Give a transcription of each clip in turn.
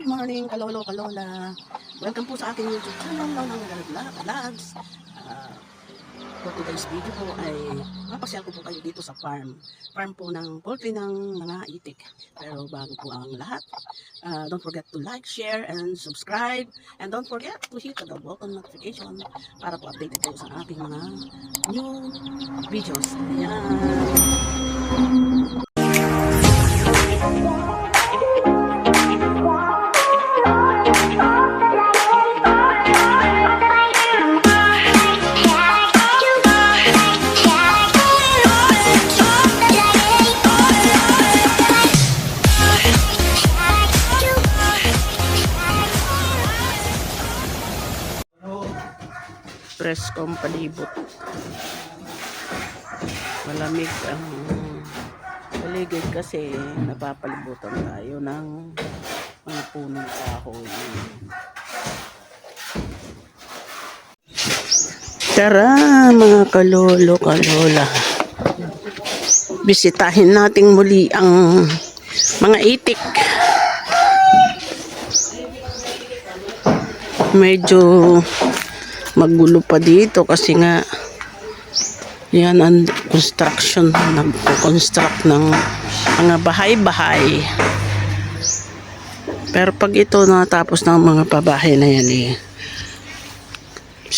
Good morning, kalolo, kalola. Welcome po sa aking YouTube channel, Lola Vlog- Vlogs. Ah, for today's video po ay mapasyal ko po kayo dito sa farm. Farm po ng poultry ng mga itik. Pero bago po ang lahat, ah, don't forget to like, share, and subscribe. And don't forget to hit the bell button notification para po updated kayo sa aking mga new videos. Ayan. Preskong palibot. Malamig ang paligid kasi napapalibutan tayo ng mga punong kahoy. Tara mga kalolo, kalola. Bisitahin natin muli ang mga itik. Medyo magulo pa dito kasi nga yan ang construction nagko-construct ng mga bahay-bahay. Pero pag ito natapos ng mga pabahay na yan eh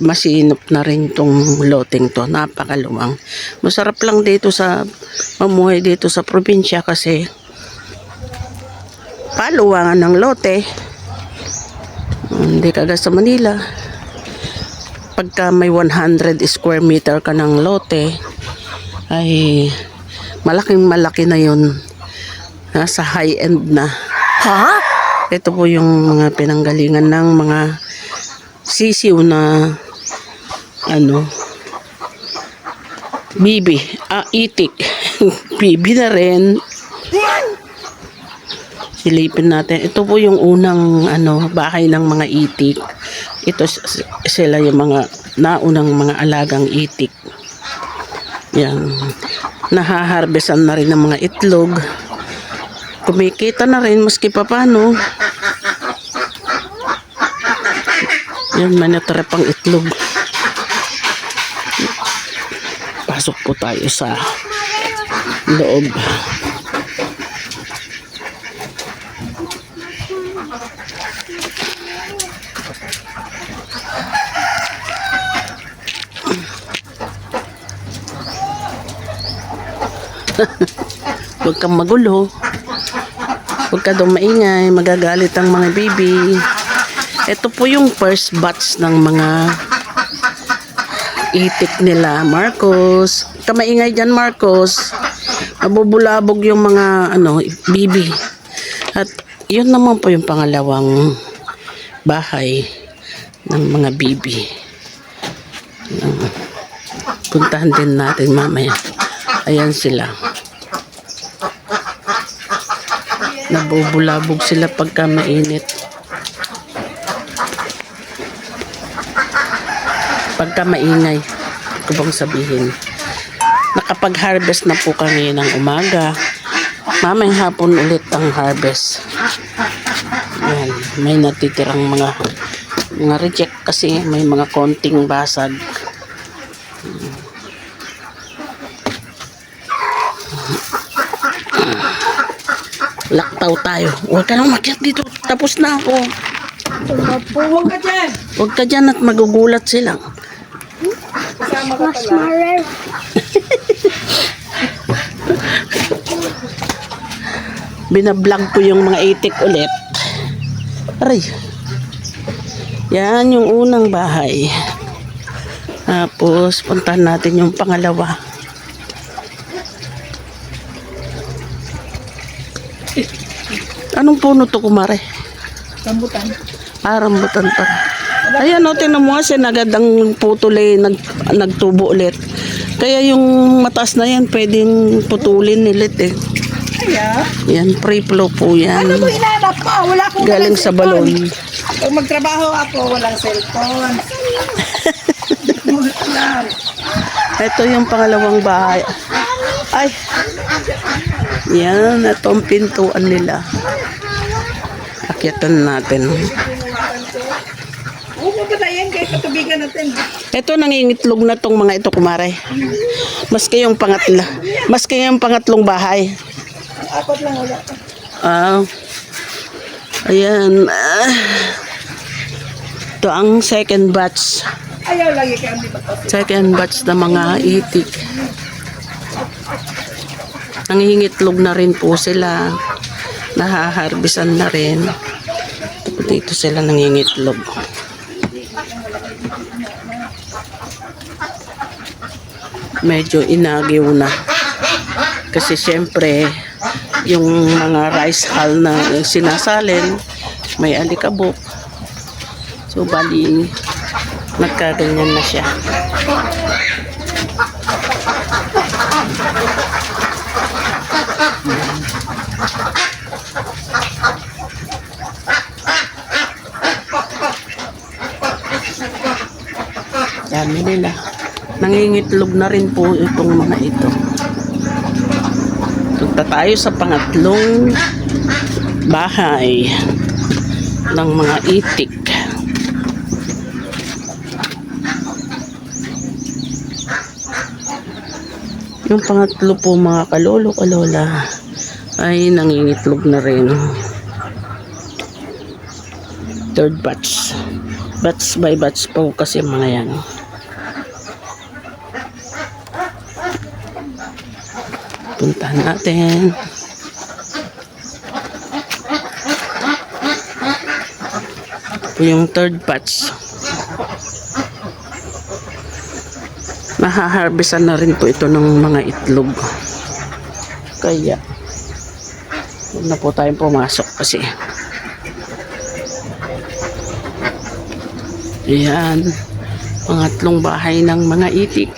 masinop na rin tong loteng to. Napakaluwang. Masarap lang dito sa mamuhay dito sa probinsya kasi paluwangan ng lote. Hindi kagad sa Manila pagka may 100 square meter ka ng lote ay malaking malaki na yun. Nasa high end na. Ha? ito po yung mga pinanggalingan ng mga sisiw na ano bibi. Ah itik. Bibi na rin. Silipin natin. Ito po yung unang ano bahay ng mga itik ito sila yung mga naunang mga alagang itik. Yan. Nahaharbesan na rin ng mga itlog. Kumikita na rin maski pa paano. Yan, may natira pang itlog. Pasok po tayo sa loob. Huwag kang magulo. Huwag ka daw maingay. Magagalit ang mga baby. Ito po yung first batch ng mga itik nila. Marcos. Huwag ka maingay dyan, Marcos. Mabubulabog yung mga ano, bibi. At yun naman po yung pangalawang bahay ng mga bibi. Puntahan din natin mamaya. Ayan sila. Nabubulabog sila pagka mainit. Pagka maingay, ko bang sabihin. Nakapag-harvest na po kami ng umaga. Mamayang hapon ulit ang harvest. Yan, may natitirang mga mga reject kasi may mga konting basag. Laktaw tayo. Huwag ka lang makiat dito. Tapos na ako. Huwag ka dyan. Huwag ka dyan at magugulat sila. Kasama ka pala. Binablog ko yung mga itik ulit. Aray. Yan yung unang bahay. Tapos, puntahan natin yung pangalawa. Anong puno to, kumare? Rambutan. Ah, rambutan pa. Ayan, o, tinan mo kasi nagadang putol eh, nag, nagtubo ulit. Kaya yung mataas na yan, pwedeng putulin nilit eh. Kaya? Yan, pre-flow po yan. Ano mo hinanap mo? Wala akong Galing sa balon. Pag magtrabaho ako, walang cellphone. Ito yung pangalawang bahay. Ay. Yan, ito ang pintuan nila. Akyatan natin. Ito nangingitlog na tong mga ito kumare. Maski yung pangatla. Maski yung pangatlong bahay. Apat lang wala. Ah. ayan. Ah. ito ang second batch. Ayaw lagi kay Ambi Bato. Second batch na mga itik. Nangingitlog na rin po sila. Nahaharbisan na rin. Dito sila nangingitlog. Medyo inagiw na. Kasi syempre, yung mga rice hull na sinasalin, may alikabok. So, bali, nagkaganyan na siya. Dami nila. Nangingitlog na rin po itong mga ito. Punta tayo sa pangatlong bahay ng mga itik. Yung pangatlo po mga kalolo kalola ay nangingitlog na rin. Third batch. Batch by batch po kasi mga yan. Puntahan natin. Ito yung third batch. Mahaharbisan na rin po ito ng mga itlog. Kaya, huwag na po tayong pumasok kasi. Ayan, pangatlong bahay ng mga itik.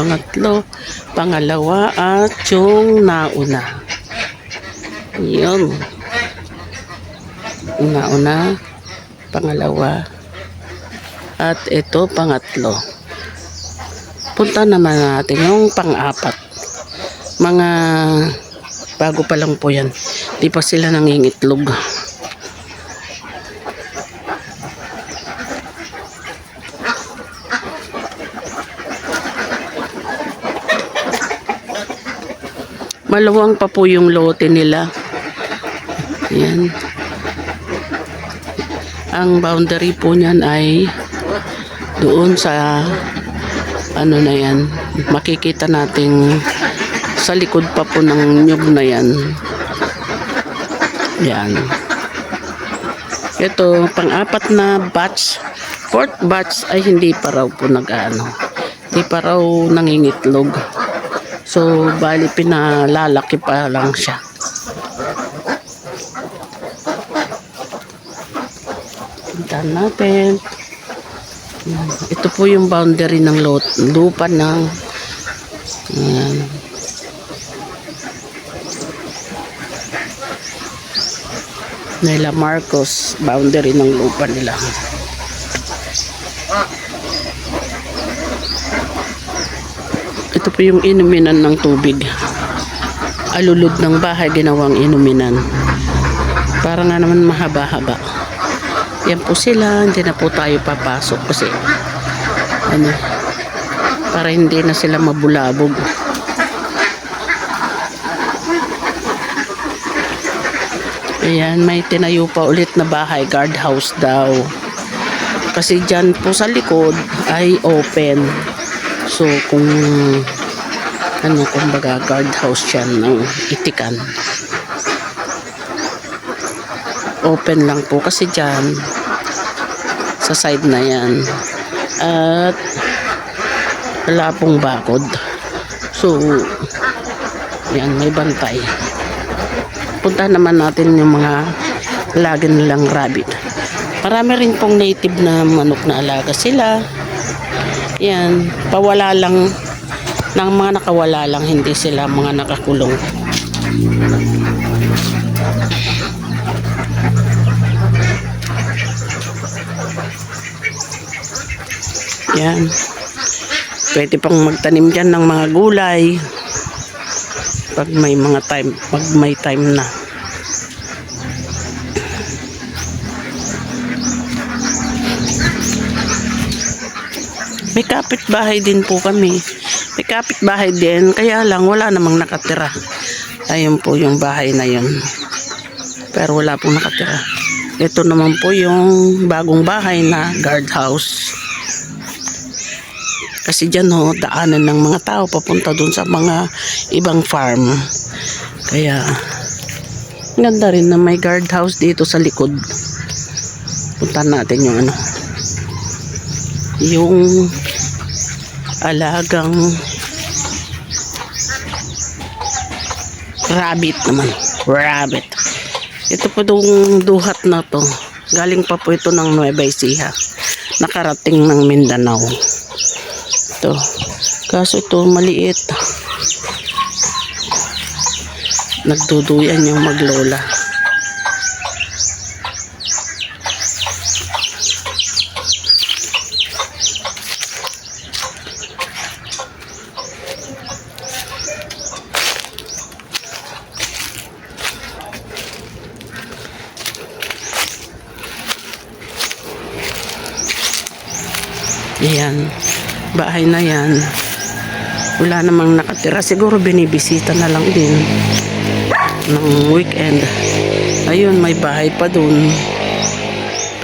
Pangatlo, pangalawa at yung nauna. Yun. Nauna, pangalawa, at ito pangatlo. Punta naman natin yung pang-apat. Mga bago pa lang po yan. Di pa sila nangingitlog. Malawang pa po yung lote nila. Yan. Ang boundary po niyan ay doon sa ano na yan. Makikita nating sa likod pa po ng nyug na yan. Yan. Ito, pang-apat na batch. Fourth batch ay hindi pa raw po nag-ano. Hindi pa raw nangingitlog. So, bali pinalalaki pa lang siya. Puntahan natin. Ito po yung boundary ng lupa ng yan. Nila Marcos, boundary ng lupa nila. Ito po yung inuminan ng tubig. Alulod ng bahay ginawang inuminan. Para nga naman mahaba-haba. Yan po sila, hindi na po tayo papasok kasi ano, para hindi na sila mabulabog. Ayan, may tinayo pa ulit na bahay, guardhouse daw. Kasi dyan po sa likod ay open. So, kung ano, kumbaga guardhouse yan ng itikan. Open lang po kasi dyan sa side na yan. At wala pong bakod. So, yan, may bantay. Punta naman natin yung mga alaga nilang rabbit. Marami rin pong native na manok na alaga sila. Yan, pawala lang ng mga nakawala lang, hindi sila mga nakakulong. Yan. Pwede pang magtanim dyan ng mga gulay. pag may mga time, pag may time na. May kapitbahay din po kami. May kapitbahay din, kaya lang wala namang nakatira. Ayun po yung bahay na yun. Pero wala pong nakatira. Ito naman po yung bagong bahay na guardhouse. Kasi dyan ho, daanan ng mga tao papunta dun sa mga ibang farm. Kaya, ganda rin na may guardhouse dito sa likod. Punta natin yung ano, yung alagang rabbit naman. Rabbit. Ito po itong duhat na to. Galing pa po ito ng Nueva Ecija. Nakarating ng Mindanao. Ito. Kaso ito maliit. Nagduduyan yung maglola. Ayan. Bahay na yan. Wala namang nakatira. Siguro binibisita na lang din ng weekend. Ayun, may bahay pa dun.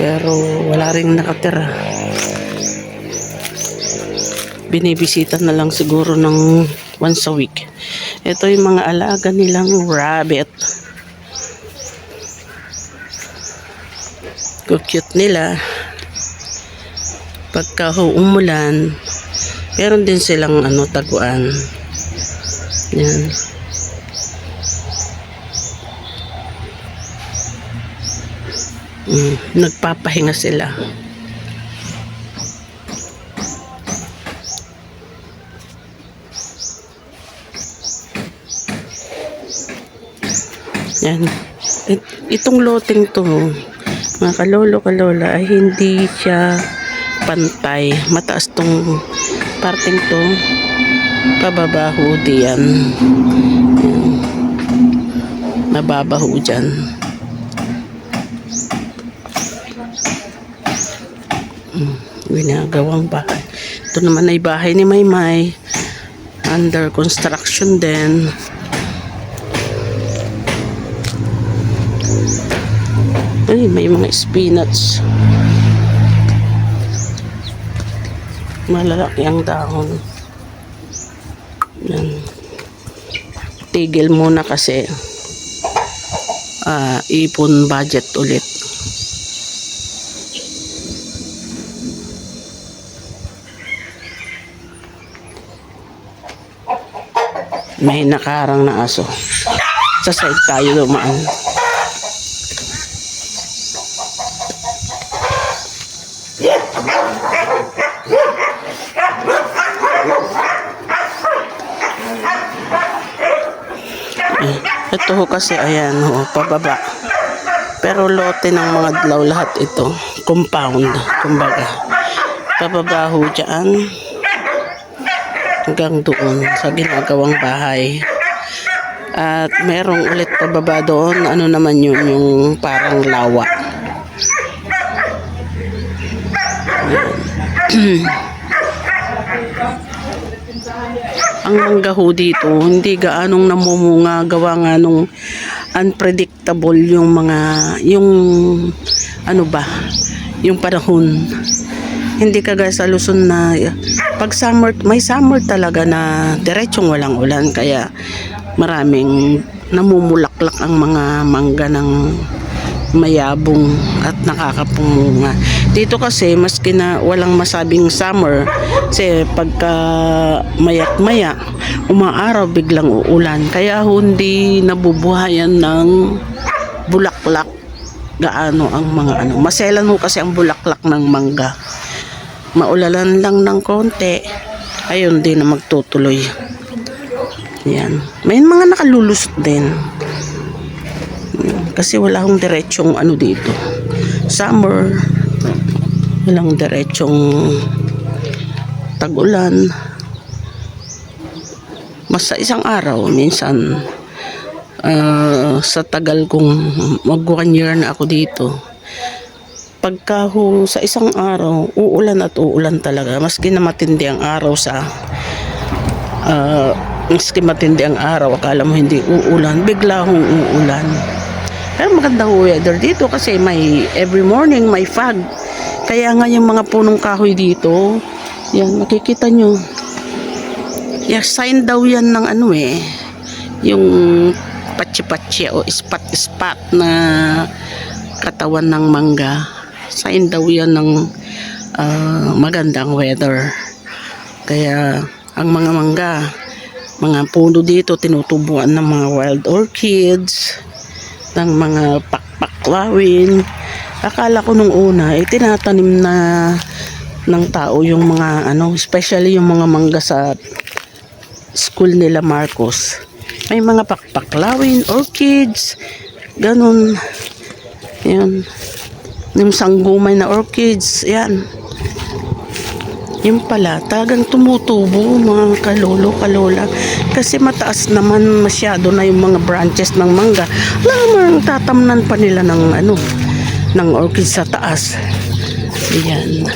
Pero wala ring nakatira. Binibisita na lang siguro ng once a week. Ito yung mga alaga nilang rabbit. Cute nila pagka umulan, meron din silang ano taguan. Yan. Mm, nagpapahinga sila. Yan. It- itong loteng to, mga kalolo kalola, ay hindi siya pantay. Mataas tong parting to. Pababa ho diyan. Yan. Mababa ho dyan. Mm, Ginagawang bahay. Ito naman ay bahay ni Maymay. Under construction din. Ay, may mga spinach. Malalaki ang dahon. Yan. Tigil muna kasi ah, ipon budget ulit. May nakarang na aso. Sa side tayo dumaan. Ito ho kasi, ayan ho, pababa. Pero lote ng mga dlaw lahat ito. Compound, kumbaga. Pababa ho dyan. Hanggang doon sa ginagawang bahay. At merong ulit pababa doon. Ano naman yun, yung parang lawa. ang mangga ho dito, hindi gaanong namumunga gawa nga nung unpredictable yung mga, yung ano ba, yung panahon. Hindi kagaya sa Luzon na pag summer, may summer talaga na diretsong walang ulan kaya maraming namumulaklak ang mga mangga ng mayabong at nakakapumunga. Dito kasi maski na walang masabing summer, kasi pagka mayak maya, umaaraw biglang uulan. Kaya hindi nabubuhayan ng bulaklak gaano ang mga ano. Maselan mo kasi ang bulaklak ng mangga. Maulalan lang ng konti, ayun din na magtutuloy. Yan. May mga nakalulusot din. Kasi wala akong diretsong ano dito. Summer, walang diretsong tag-ulan. Mas sa isang araw, minsan, ah, sa tagal kong mag one year na ako dito, pagka ho sa isang araw, uulan at uulan talaga. Maski na matindi ang araw sa ah, maski matindi ang araw, akala mo hindi uulan, bigla hong uulan. Pero magandang weather dito kasi may every morning may fog. Kaya nga yung mga punong kahoy dito, yan makikita nyo. Yeah, sign daw yan ng ano eh, yung patsi-patsi o spot-spot na katawan ng mangga. Sign daw yan ng ah, magandang weather. Kaya ang mga mangga, mga puno dito tinutubuan ng mga wild orchids, ng mga pakpaklawin. Akala ko nung una, eh, tinatanim na ng tao yung mga ano, especially yung mga mangga sa school nila Marcos. May mga pakpaklawin, orchids, ganun. Yan. Yung sanggumay na orchids, yan. Yung pala, talagang tumutubo mga kalolo, kalola. Kasi mataas naman masyado na yung mga branches ng mangga. Mo, tatamnan pa nila ng ano, ng orchid sa taas. Ayan.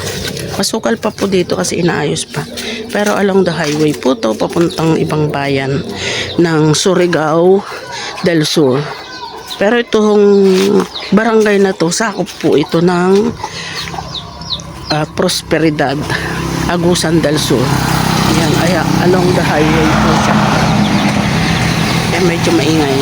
Masukal pa po dito kasi inaayos pa. Pero along the highway po to papuntang ibang bayan ng Surigao del Sur. Pero itong barangay na to, sakop po ito ng ah, Prosperidad, Agusan del Sur. Yan, ay, along the highway po siya. Kaya medyo maingay.